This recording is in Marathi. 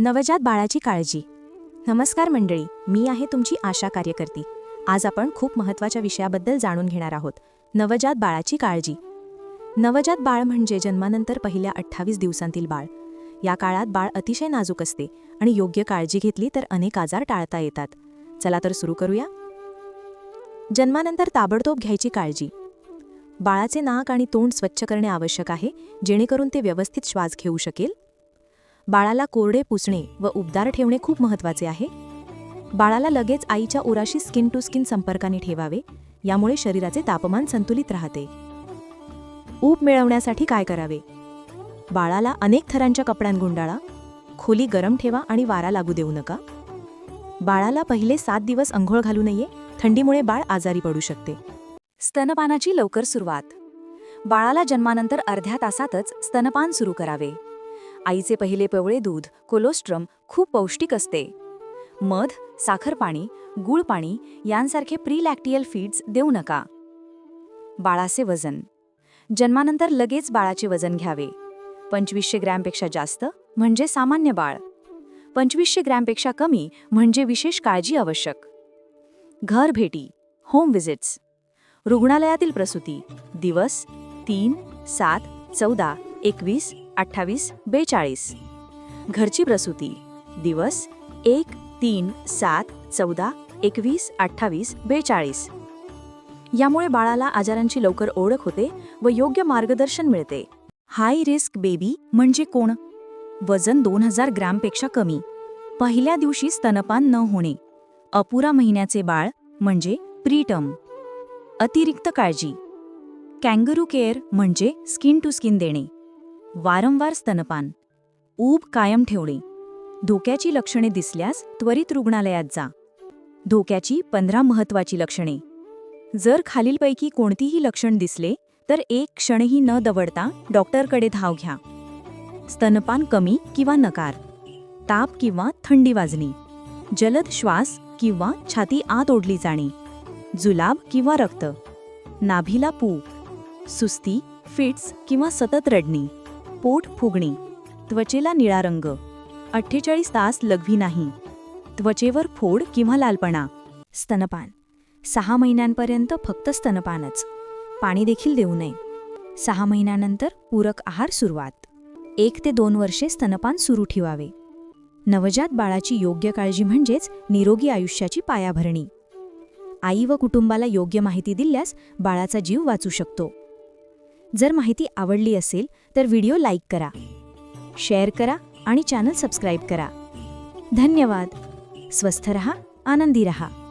नवजात बाळाची काळजी. नमस्कार मंडळी मी आहे तुमची आशा कार्यकर्ती. आज आपण खूप महत्त्वाच्या विषयाबद्दल जाणून घेणार आहोत. नवजात बाळाची काळजी. नवजात बाळ म्हणजे जन्मानंतर पहिल्या अठ्ठावीस दिवसांतील बाळ. या काळात बाळ अतिशय नाजूक असते आणि योग्य काळजी घेतली तर अनेक आजार टाळता येतात. चला तर सुरू करूया. जन्मानंतर ताबडतोब घ्यायची काळजी. बाळाचे नाक आणि तोंड स्वच्छ करणे आवश्यक आहे जेणेकरून ते व्यवस्थित श्वास घेऊ शकेल. बाळाला कोरडे पुसणे व उबदार ठेवणे खूप महत्त्वाचे आहे. बाळाला लगेच आईच्या उराशी स्किन टू स्किन संपर्काने ठेवावे यामुळे शरीराचे तापमान संतुलित राहते. ऊब मिळवण्यासाठी काय करावे? बाळाला अनेक थरांच्या कपड्यां गुंडाळा खोली गरम ठेवा आणि वारा लागू देऊ नका. बाळाला पहिले सात दिवस अंघोळ घालू नये थंडीमुळे बाळ आजारी पडू शकते. स्तनपानाची लवकर सुरुवात. बाळाला जन्मानंतर अर्ध्या तासातच स्तनपान सुरू करावे. आईचे पहिले पवळे दूध कोलोस्ट्रम खूप पौष्टिक असते. मध साखर पाणी गूळ पाणी यांसारखे प्रीलॅक्टियल फीड्स देऊ नका. बाळाचे वजन. जन्मानंतर लगेच बाळाचे वजन घ्यावे. पंचवीसशे ग्रॅमपेक्षा जास्त म्हणजे सामान्य बाळ. पंचवीसशे ग्रॅमपेक्षा कमी म्हणजे विशेष काळजी आवश्यक. घर भेटी होम विजिट्स रुग्णालयातील प्रसूती दिवस तीन सात चौदा एकवीस अठ्ठावीस बेचाळीस. घरची प्रसूती. दिवस एक तीन सात चौदा एकवीस अठ्ठावीस बेचाळीस. यामुळे बाळाला आजारांची लवकर ओळख होते व योग्य मार्गदर्शन मिळते. हाय रिस्क बेबी म्हणजे कोण? वजन दोन हजार ग्रॅमपेक्षा कमी. पहिल्या दिवशी स्तनपान न होणे. अपुरा महिन्याचे बाळ म्हणजे प्रीटम. अतिरिक्त काळजी. कॅंगरू केअर म्हणजे स्किन टू स्किन देणे. वारंवार स्तनपान. ऊब कायम ठेवणे. धोक्याची लक्षणे दिसल्यास त्वरित रुग्णालयात जा. धोक्याची पंधरा महत्त्वाची लक्षणे. जर खालीलपैकी कोणतीही लक्षण दिसले तर एक क्षणही न दवडता डॉक्टरकडे धाव घ्या. स्तनपान कमी किंवा नकार. ताप किंवा थंडी वाजणे. जलद श्वास किंवा छाती आत ओढली जाणे. जुलाब किंवा रक्त. नाभीला पू. सुस्ती फिट्स किंवा सतत रडणे. पोट फुगणे. त्वचेला निळा रंग. अठ्ठेचाळीस तास लघवी नाही. त्वचेवर फोड किंवा लालपणा. स्तनपान. सहा महिन्यांपर्यंत फक्त स्तनपानच. पाणी देखील देऊ नये. सहा महिन्यानंतर पूरक आहार सुरुवात. एक ते दोन वर्षे स्तनपान सुरू ठेवावे. नवजात बाळाची योग्य काळजी म्हणजेच निरोगी आयुष्याची पायाभरणी. आई व कुटुंबाला योग्य माहिती दिल्यास बाळाचा जीव वाचू शकतो. जर माहिती आवडली असेल तर व्हिडिओ लाईक करा शेअर करा आणि चॅनल सबस्क्राईब करा. धन्यवाद. स्वस्थ रहा आनंदी रहा.